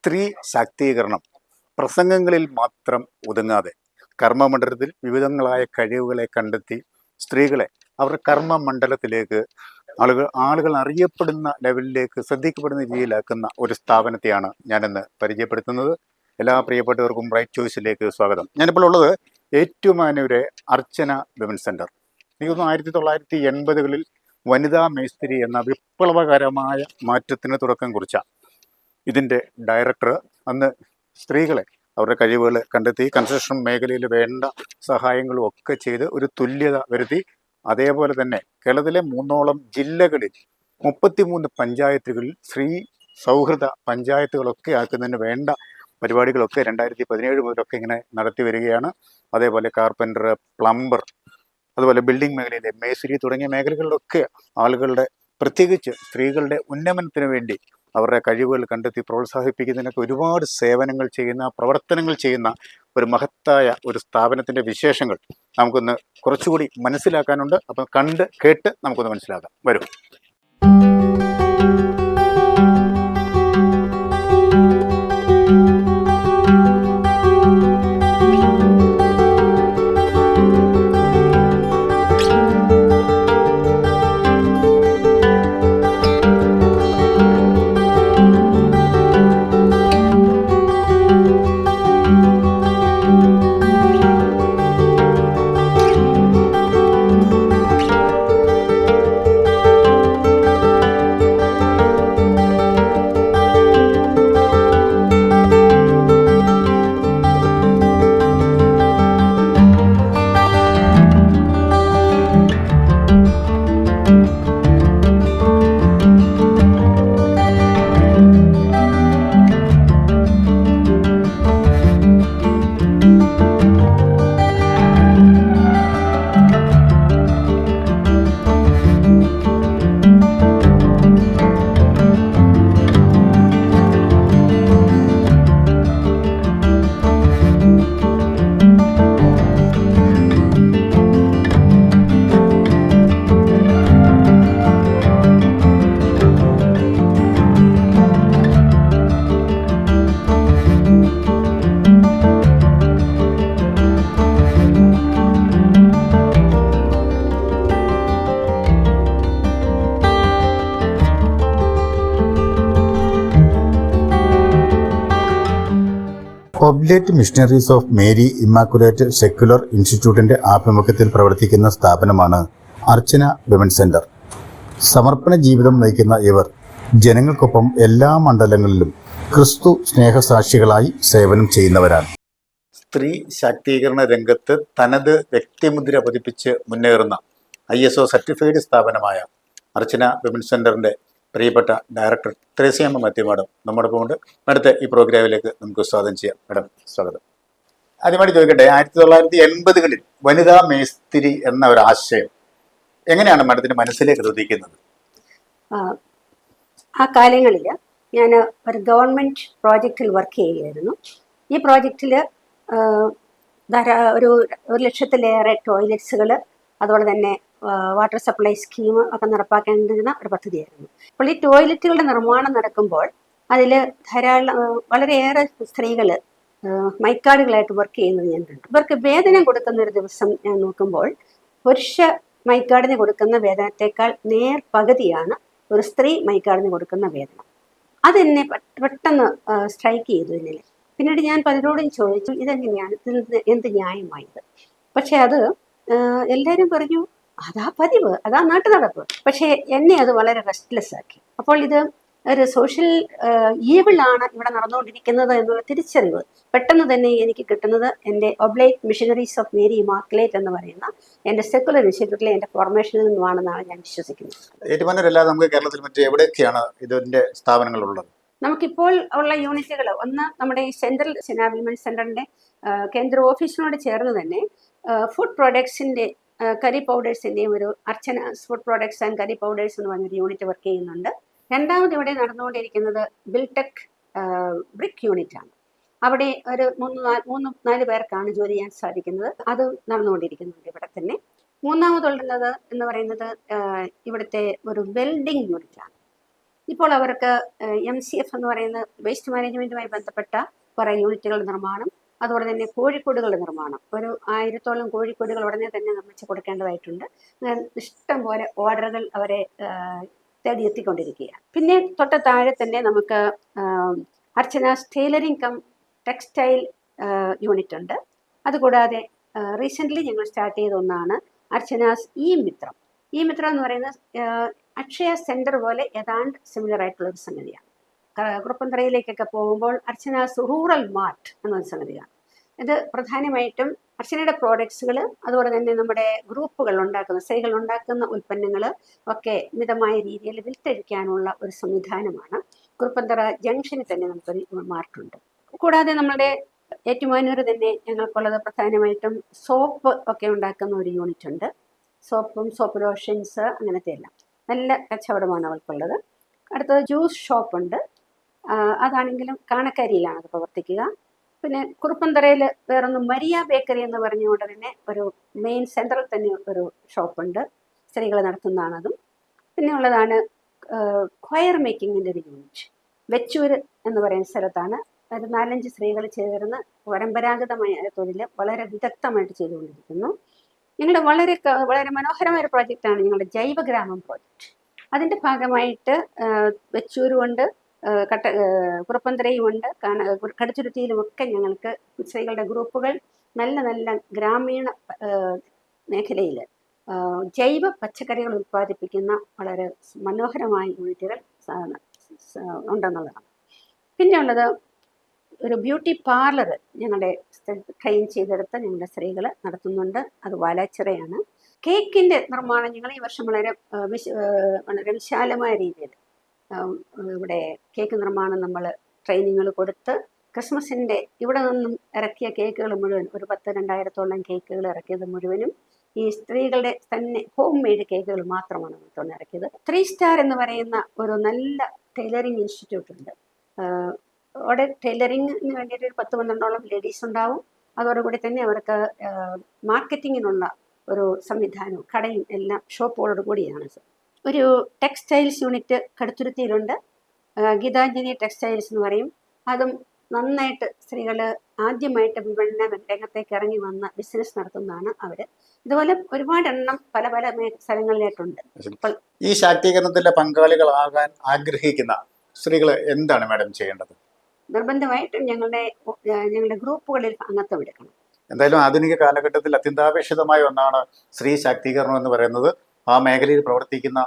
സ്ത്രീ ശാക്തീകരണം. പ്രസംഗങ്ങളിൽ മാത്രം ഒതുങ്ങാതെ. കർമ്മമണ്ഡലത്തിൽ വിവിധങ്ങളായ കഴിവുകളെ കണ്ടെത്തി സ്ത്രീകളെ അവരുടെ കർമ്മമണ്ഡലത്തിലേക്ക് ആളുകൾ ആളുകൾ അറിയപ്പെടുന്ന ലെവലിലേക്ക് ശ്രദ്ധിക്കപ്പെടുന്ന രീതിയിലാക്കുന്ന ഒരു സ്ഥാപനത്തെയാണ് ഞാനിന്ന് പരിചയപ്പെടുത്തുന്നത്. എല്ലാ പ്രിയപ്പെട്ടവർക്കും റൈറ്റ് ചോയ്സിലേക്ക് സ്വാഗതം. ഞാനിപ്പോൾ ഉള്ളത് ഏറ്റുമാനൂരെ അർച്ചന വിമൻ സെന്റർ. എനിക്ക് ആയിരത്തി തൊള്ളായിരത്തി എൺപതുകളിൽ വനിതാ മേസ്തിരി എന്ന വിപ്ലവകരമായ മാറ്റത്തിന് തുടക്കം കുറിച്ച ഇതിന്റെ ഡയറക്ടർ അന്ന് സ്ത്രീകളെ അവരുടെ കഴിവുകൾ കണ്ടെത്തി കൺസ്ട്രക്ഷൻ മേഖലയിൽ വേണ്ട സഹായങ്ങളും ഒക്കെ ചെയ്ത് ഒരു തുല്യത വരുത്തി. അതേപോലെ തന്നെ കേരളത്തിലെ മൂന്നോളം ജില്ലകളിൽ മുപ്പത്തിമൂന്ന് പഞ്ചായത്തുകളിൽ സ്ത്രീ സൗഹൃദ പഞ്ചായത്തുകളൊക്കെ ആക്കുന്നതിന് വേണ്ട പരിപാടികളൊക്കെ രണ്ടായിരത്തി പതിനേഴ് മുതലൊക്കെ ഇങ്ങനെ നടത്തി വരികയാണ്. അതേപോലെ കാർപ്പന്റർ പ്ലംബർ അതുപോലെ ബിൽഡിംഗ് മേഖലയിലെ മേസ്തിരി തുടങ്ങിയ മേഖലകളിലൊക്കെ ആളുകളുടെ പ്രത്യേകിച്ച് സ്ത്രീകളുടെ ഉന്നമനത്തിന് വേണ്ടി അവരുടെ കഴിവുകൾ കണ്ടെത്തി പ്രോത്സാഹിപ്പിക്കുന്നതിനൊക്കെ ഒരുപാട് സേവനങ്ങൾ ചെയ്യുന്ന പ്രവർത്തനങ്ങൾ ചെയ്യുന്ന ഒരു മഹത്തായ ഒരു സ്ഥാപനത്തിന്റെ വിശേഷങ്ങൾ നമുക്കൊന്ന് കുറച്ചുകൂടി മനസ്സിലാക്കാനുണ്ട്. അപ്പം കണ്ട് കേട്ട് നമുക്കൊന്ന് മനസ്സിലാക്കാം. വരും. Oblate Missionaries of Mary Immaculate secular ഇൻസ്റ്റിറ്റ്യൂട്ടിന്റെ ആഭിമുഖ്യത്തിൽ പ്രവർത്തിക്കുന്ന സ്ഥാപനമാണ് അർച്ചന വിമൻ സെന്റർ. സമർപ്പണ ജീവിതം നയിക്കുന്ന ഇവർ ജനങ്ങൾക്കൊപ്പം എല്ലാ മണ്ഡലങ്ങളിലും ക്രിസ്തു സ്നേഹസാക്ഷികളായി സേവനം ചെയ്യുന്നവരാണ്. സ്ത്രീ ശാക്തീകരണ രംഗത്ത് തനത് വ്യക്തിമുദ്ര പതിപ്പിച്ച് മുന്നേറുന്ന ഐ എസ് ഒ സർട്ടിഫൈഡ് സ്ഥാപനമായ അർച്ചന വിമൻ സെന്ററിന്റെ പ്രിയപ്പെട്ട ഡയറക്ടർ ത്രേസ്യാമ്മ മാത്യു മാഡം നമ്മോടൊപ്പം ഉണ്ട്. അടുത്ത ഈ പ്രോഗ്രാമിലേക്ക് നമുക്ക് സ്വാഗതം ചെയ്യാം. മാഡം സ്വാഗതം. ആദ്യമായിട്ട് ചോദിക്കട്ടെ ആയിരത്തി തൊള്ളായിരത്തി എൺപതുകളിൽ വനിതാ മേസ്തിരി എന്ന ഒരു ആശയം എങ്ങനെയാണ് മാഡത്തിന്റെ മനസ്സിലേക്ക് ഉദിക്കുന്നത്? ആ, ആ കാലങ്ങളിൽ ഞാൻ ഒരു ഗവൺമെന്റ് പ്രോജക്റ്റിൽ വർക്ക് ചെയ്യുകയായിരുന്നു. ഈ പ്രോജക്റ്റിൽ ധാരാ ഒരു ഒരു ലക്ഷത്തിലേറെ ടോയ്ലറ്റ്സുകൾ അതുപോലെ തന്നെ വാട്ടർ സപ്ലൈ സ്കീം ഒക്കെ നടപ്പാക്കേണ്ടിരുന്ന ഒരു പദ്ധതിയായിരുന്നു. അപ്പോൾ ഈ ടോയ്ലറ്റുകളുടെ നിർമ്മാണം നടക്കുമ്പോൾ അതിൽ ധാരാളം വളരെയേറെ സ്ത്രീകൾ മൈക്കാടുകളായിട്ട് വർക്ക് ചെയ്യുന്നത് ഞാൻ കണ്ടു. ഇവർക്ക് വേതനം കൊടുക്കുന്ന ഒരു ദിവസം ഞാൻ നോക്കുമ്പോൾ പുരുഷ മൈക്കാടിന് കൊടുക്കുന്ന വേതനത്തെക്കാൾ നേർ പകുതിയാണ് ഒരു സ്ത്രീ മൈക്കാടിന് കൊടുക്കുന്ന വേതനം. അതെന്നെ പെട്ടെന്ന് സ്ട്രൈക്ക് ചെയ്തു ഇതിൽ പിന്നീട് ഞാൻ പലരോടും ചോദിച്ചു ഇതെങ്ങനെയാണ്? ഇത് എന്ത് ന്യായമായത്? പക്ഷെ അത് എല്ലാവരും പറഞ്ഞു അതാ പതിവ് അതാ നാട്ടു നടപ്പ് പക്ഷേ എന്നെ അത് വളരെ റെസ്റ്റ്ലെസ് ആക്കി. അപ്പോൾ ഇത് ഒരു സോഷ്യൽ ഈവിളാണ് ഇവിടെ നടന്നുകൊണ്ടിരിക്കുന്നത് എന്നുള്ള തിരിച്ചറിവ് പെട്ടെന്ന് തന്നെ എനിക്ക് കിട്ടുന്നത് എന്റെ Oblate Missionaries of Mary Immaculate എന്ന് പറയുന്ന എന്റെ സെക്കുലർ ഇൻസ്റ്റിറ്റ്യൂട്ടിലെ എന്റെ ഫോർമേഷനിൽ നിന്നുമാണെന്നാണ് ഞാൻ വിശ്വസിക്കുന്നത്. ഏറ്റുമാനൂരല്ലാതെ നമുക്ക് കേരളത്തിൽ മറ്റേ എവിടെയൊക്കെയാണ് ഇതിന്റെ സ്ഥാപനങ്ങളുള്ളത്? നമുക്കിപ്പോൾ ഉള്ള യൂണിറ്റുകൾ ഒന്ന് നമ്മുടെ ഈ സെൻട്രൽ സെനാ സെന്ററിന്റെ സെന്ററിന്റെ കേന്ദ്ര ഓഫീസിനോട് ചേർന്ന് തന്നെ ഫുഡ് പ്രോഡക്ട്സിന്റെ കറി പൗഡേഴ്സിന്റെയും ഒരു Archana food products and curry powders എന്ന് പറഞ്ഞൊരു യൂണിറ്റ് വർക്ക് ചെയ്യുന്നുണ്ട്. രണ്ടാമത് ഇവിടെ നടന്നുകൊണ്ടിരിക്കുന്നത് ബിൽടെക് ബ്രിക്ക് യൂണിറ്റ് ആണ് അവിടെ ഒരു മൂന്ന് നാല് മൂന്ന് നാല് പേർക്കാണ് ജോലി ചെയ്യാൻ സാധിക്കുന്നത്. അത് നടന്നുകൊണ്ടിരിക്കുന്നുണ്ട് ഇവിടെ തന്നെ. മൂന്നാമതുള്ളത് എന്ന് പറയുന്നത് ഇവിടുത്തെ ഒരു വെൽഡിംഗ് യൂണിറ്റ് ആണ് ഇപ്പോൾ അവർക്ക് എം സി എഫ് എന്ന് പറയുന്ന വേസ്റ്റ് മാനേജ്മെന്റുമായി ബന്ധപ്പെട്ട കുറേ യൂണിറ്റുകളുടെ നിർമ്മാണം അതുപോലെ തന്നെ കോഴിക്കോടുകളുടെ നിർമ്മാണം. ഒരു ആയിരത്തോളം കോഴിക്കോടുകൾ ഉടനെ തന്നെ നിർമ്മിച്ച് കൊടുക്കേണ്ടതായിട്ടുണ്ട്. ഇഷ്ടം പോലെ ഓർഡറുകൾ അവരെ തേടി എത്തിക്കൊണ്ടിരിക്കുകയാണ്. പിന്നെ തൊട്ട താഴെ തന്നെ നമുക്ക് Archana tailoring cum textile unit ഉണ്ട്. അതുകൂടാതെ റീസെന്റ്ലി ഞങ്ങൾ സ്റ്റാർട്ട് ചെയ്ത ഒന്നാണ് അർച്ചനാസ് ഇ മിത്രം. ഈ മിത്രം എന്ന് പറയുന്നത് അക്ഷയ സെന്റർ പോലെ ഏതാണ്ട് സിമിലർ ആയിട്ടുള്ള ഒരു സംഗതിയാണ്. കുറുപ്പന്തറയിലേക്കൊക്കെ പോകുമ്പോൾ അർച്ചന സുഹൂറൽ മാർട്ട് എന്നൊരു സംഗതിയാണ്. ഇത് പ്രധാനമായിട്ടും അർച്ചനയുടെ പ്രോഡക്ട്സുകൾ അതുപോലെ തന്നെ നമ്മുടെ ഗ്രൂപ്പുകൾ ഉണ്ടാക്കുന്ന സ്ത്രീകൾ ഉണ്ടാക്കുന്ന ഉൽപ്പന്നങ്ങൾ ഒക്കെ മിതമായ രീതിയിൽ വിൽത്തഴിക്കാനുള്ള ഒരു സംവിധാനമാണ്. കുറുപ്പന്തറ ജംഗ്ഷനിൽ തന്നെ നമുക്കൊരു മാർട്ടുണ്ട്. കൂടാതെ നമ്മുടെ ഏറ്റുമാനൂർ തന്നെ ഞങ്ങൾക്കുള്ളത് പ്രധാനമായിട്ടും സോപ്പ് ഒക്കെ ഉണ്ടാക്കുന്ന ഒരു യൂണിറ്റ് ഉണ്ട്. സോപ്പും സോപ്പ് ലോഷൻസ് അങ്ങനത്തെ എല്ലാം. നല്ല കച്ചവടമാണ് അവർക്കുള്ളത്. അടുത്തത് ജ്യൂസ് ഷോപ്പുണ്ട് അതാണെങ്കിലും കാണക്കാരിയിലാണ് അത് പ്രവർത്തിക്കുക. പിന്നെ കുറുപ്പന്തറയിൽ വേറൊന്ന് മരിയ ബേക്കറി എന്ന് പറഞ്ഞുകൊണ്ട് തന്നെ ഒരു മെയിൻ സെന്ററിൽ തന്നെ ഒരു ഷോപ്പുണ്ട് സ്ത്രീകൾ നടത്തുന്നതാണതും. പിന്നെ ഉള്ളതാണ് ക്വയർ മേക്കിങ്ങിന്റെ ഒരു യൂണിറ്റ് വെച്ചൂർ എന്ന് പറയുന്ന സ്ഥലത്താണ് ഒരു നാലഞ്ച് സ്ത്രീകൾ ചേർന്ന് പരമ്പരാഗതമായ തൊഴിൽ വളരെ വിദഗ്ധമായിട്ട് ചെയ്തുകൊണ്ടിരിക്കുന്നു. ഞങ്ങളുടെ വളരെ വളരെ മനോഹരമായ ഒരു പ്രോജക്റ്റാണ് ഞങ്ങളുടെ ജൈവഗ്രാമം പ്രോജക്റ്റ് അതിന്റെ ഭാഗമായിട്ട് വെച്ചൂരുമുണ്ട് കട്ട കുറപ്പന്തരയുമുണ്ട് കാണ ഒക്കെ ഞങ്ങൾക്ക് സ്ത്രീകളുടെ ഗ്രൂപ്പുകൾ നല്ല നല്ല ഗ്രാമീണ മേഖലയിൽ ജൈവ പച്ചക്കറികൾ ഉൽപ്പാദിപ്പിക്കുന്ന വളരെ മനോഹരമായ യൂണിറ്റുകൾ ഉണ്ടെന്നുള്ളതാണ്. പിന്നെ ഉള്ളത് ഒരു ബ്യൂട്ടി പാർലർ ഞങ്ങളുടെ ട്രെയിൻ ചെയ്തെടുത്ത് ഞങ്ങളുടെ സ്ത്രീകൾ നടത്തുന്നുണ്ട്. അത് വാലാച്ചിറയാണ്. കേക്കിന്റെ നിർമ്മാണം ഞങ്ങൾ ഈ വർഷം വളരെ വളരെ വിശാലമായ രീതിയിൽ ഇവിടെ കേക്ക് നിർമ്മാണം നമ്മൾ ട്രെയിനിങ്ങുകൾ കൊടുത്ത് ക്രിസ്മസിന്റെ ഇവിടെ നിന്നും ഇറക്കിയ കേക്കുകൾ മുഴുവൻ ഒരു പത്ത് രണ്ടായിരത്തോളം കേക്കുകൾ ഇറക്കിയത് മുഴുവനും ഈ സ്ത്രീകളുടെ തന്നെ ഹോം മെയ്ഡ് കേക്കുകൾ മാത്രമാണ് നമ്മൾ ഇറക്കിയത്. ത്രീ സ്റ്റാർ എന്ന് പറയുന്ന ഒരു നല്ല ടൈലറിങ് ഇൻസ്റ്റിറ്റ്യൂട്ട് ഉണ്ട്. അവിടെ ടൈലറിങ്ങിന് വേണ്ടിയിട്ട് ഒരു പത്ത് പന്ത്രണ്ടോളം ലേഡീസ് ഉണ്ടാവും. അതോടുകൂടി തന്നെ അവർക്ക് മാർക്കറ്റിങ്ങിനുള്ള ഒരു സംവിധാനവും കടയും എല്ലാം ഷോപ്പുകളോട് കൂടിയാണ്. ഒരു ടെക്സ്റ്റൈൽസ് യൂണിറ്റ് കടുത്തുരുത്തിയിലുണ്ട്. ഗീതാഞ്ജലി ടെക്സ്റ്റൈൽസ് എന്ന് പറയും. അതും നന്നായിട്ട് സ്ത്രീകൾ ആദ്യമായിട്ട് വിപണന രംഗത്തേക്ക് ഇറങ്ങി വന്ന ബിസിനസ് നടത്തുന്നതാണ് അവർ ഇതുപോലെ ഒരുപാട് എണ്ണം പല പല സ്ഥലങ്ങളിലായിട്ടുണ്ട്. ഈ ശാക്തീകരണത്തിലെ പങ്കാളികളാകാൻ ആഗ്രഹിക്കുന്ന സ്ത്രീകൾ എന്താണ് മാഡം ചെയ്യേണ്ടത്? നിർബന്ധമായിട്ടും ഞങ്ങളുടെ ഞങ്ങളുടെ ഗ്രൂപ്പുകളിൽ അംഗത്വം എടുക്കണം. എന്തായാലും ആധുനിക കാലഘട്ടത്തിൽ അത്യന്താപേക്ഷിതമായ ഒന്നാണ് സ്ത്രീ ശാക്തീകരണം എന്ന് പറയുന്നത്. ആ മേഖലയിൽ പ്രവർത്തിക്കുന്ന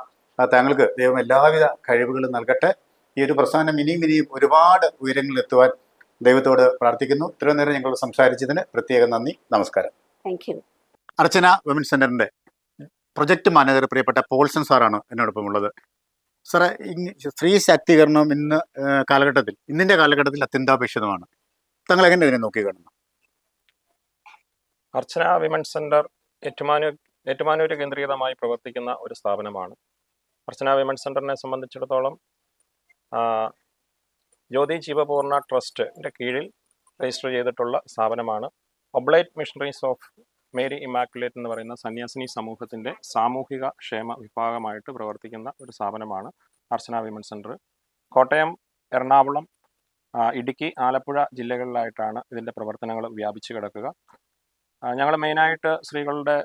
താങ്കൾക്ക് ദൈവം എല്ലാവിധ കഴിവുകളും നൽകട്ടെ. ഈ ഒരു പ്രസ്ഥാനം ഇനിയും ഇനിയും ഒരുപാട് ഉയരങ്ങളിൽ എത്തുവാൻ ദൈവത്തോട് പ്രാർത്ഥിക്കുന്നു. ഇത്രയും നേരം ഞങ്ങൾ സംസാരിച്ചതിന് പ്രത്യേക നന്ദി. നമസ്കാരം. താങ്ക് യു അർച്ചന വിമൻ സെന്ററിന്റെ പ്രൊജക്ട് മാനേജർ പ്രിയപ്പെട്ട പോൾസൺ സാറാണ് എന്നോടൊപ്പം ഉള്ളത്. സാറേ സ്ത്രീ ശാക്തീകരണം ഇന്ന് കാലഘട്ടത്തിൽ ഇന്നിന്റെ കാലഘട്ടത്തിൽ അത്യന്താപേക്ഷിതമാണ്. താങ്കൾ എങ്ങനെ ഇതിനെ നോക്കി കാണുന്നു? അർച്ചന വിമൻ സെന്റർ ഏറ്റുമാനൂർ ഏറ്റുമാനൂര് കേന്ദ്രീകൃതമായി പ്രവർത്തിക്കുന്ന ഒരു സ്ഥാപനമാണ്. അർച്ചന വിമൻ സെന്ററിനെ സംബന്ധിച്ചിടത്തോളം ജ്യോതി ജീവപൂർണ ട്രസ്റ്റിന്റെ കീഴിൽ രജിസ്റ്റർ ചെയ്തിട്ടുള്ള സ്ഥാപനമാണ്. Oblate Missionaries of Mary Immaculate എന്ന് പറയുന്ന സന്യാസിനി സമൂഹത്തിന്റെ സാമൂഹിക ക്ഷേമ വിഭാഗമായിട്ട് പ്രവർത്തിക്കുന്ന ഒരു സ്ഥാപനമാണ് അർച്ചന വിമൻ സെന്റർ. കോട്ടയം എറണാകുളം ഇടുക്കി ആലപ്പുഴ ജില്ലകളിലായിട്ടാണ് ഇതിന്റെ പ്രവർത്തനങ്ങൾ വ്യാപിച്ചു കിടക്കുക. ഞങ്ങൾ മെയിനായിട്ട് സ്ത്രീകളുടെ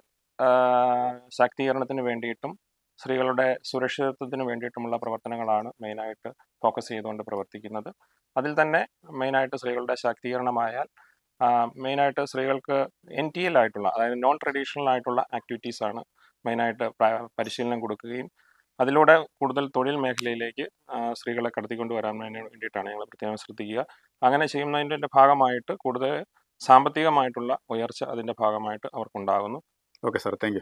ശാക്തീകരണത്തിന് വേണ്ടിയിട്ടും സ്ത്രീകളുടെ സുരക്ഷിതത്വത്തിന് വേണ്ടിയിട്ടുമുള്ള പ്രവർത്തനങ്ങളാണ് മെയിനായിട്ട് ഫോക്കസ് ചെയ്തുകൊണ്ട് പ്രവർത്തിക്കുന്നത്. അതിൽ തന്നെ മെയിനായിട്ട് സ്ത്രീകളുടെ ശാക്തീകരണമായാൽ മെയിനായിട്ട് സ്ത്രീകൾക്ക് എൻ ടി എൽ ആയിട്ടുള്ള അതായത് നോൺ ട്രഡീഷണൽ ആയിട്ടുള്ള ആക്ടിവിറ്റീസാണ് മെയിനായിട്ട് പരിശീലനം കൊടുക്കുകയും അതിലൂടെ കൂടുതൽ തൊഴിൽ മേഖലയിലേക്ക് സ്ത്രീകളെ കടത്തിക്കൊണ്ട് വരാൻ വേണ്ടി വേണ്ടിയിട്ടാണ് ഞങ്ങൾ പ്രത്യേകം ശ്രദ്ധിക്കുക. അങ്ങനെ ചെയ്യുന്നതിന്റെ ഭാഗമായിട്ട് കൂടുതൽ സാമ്പത്തികമായിട്ടുള്ള ഉയർച്ച അതിന്റെ ഭാഗമായിട്ട് അവർക്കുണ്ടാകുന്നു. Okay sir thank